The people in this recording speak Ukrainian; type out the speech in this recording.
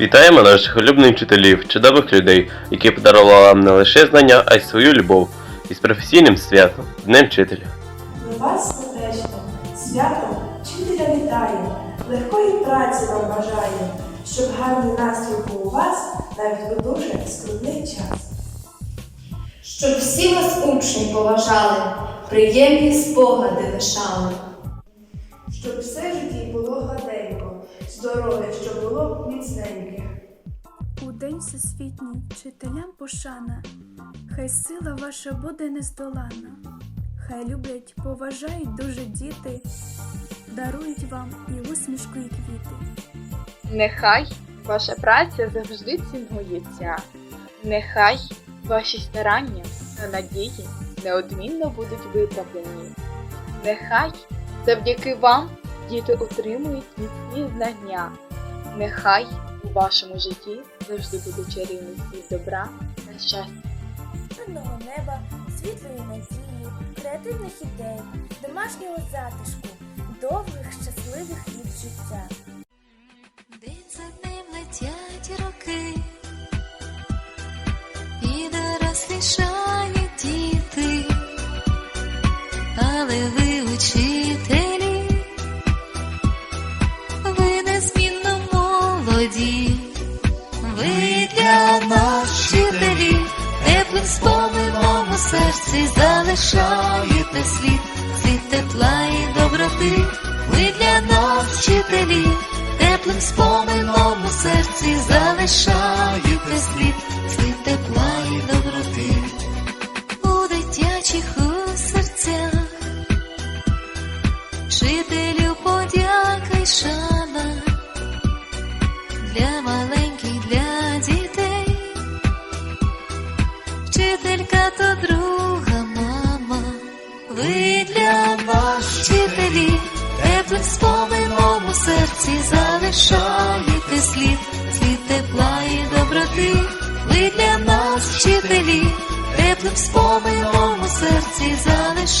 Вітаємо наших улюблених вчителів, чудових людей, які подарували вам не лише знання, а й свою любов. Із професійним святом, Днем вчителя. Ми вас сердечно, святом вчителя вітає, легкої праці вам бажає, щоб гарний настрій був у вас навіть у дуже скрутний час. Щоб всі вас учні поважали, приємні спогади лишали. Щоб все житті було гладенько, здоров'я, щоб було міцненьке. Всесвітній вчителям пошана, хай сила ваша буде нездолана, хай люблять, поважають дуже діти, дарують вам і усмішку, і квіти. Нехай ваша праця завжди цінується. Нехай ваші старання та надії неодмінно будуть виправдані. Нехай завдяки вам діти отримують міцні знання. Нехай у вашому житті завжди буде чарівність світ добра та щастя. мирного неба, світлої надії, креативних ідей, домашнього затишку, довгих щасливих літ життя. Теплим спомином у серці залишаєте слід, слід тепла і доброти, ви для нас вчителі, теплим спомином у серці залишаєте слід, слід тепла Вчителька то друга мама, ви для нас вчителі, теплим спомином у серці залишаєте слід, слід тепла і доброти, ви для нас вчителі, теплим спомином у серці залишаєте.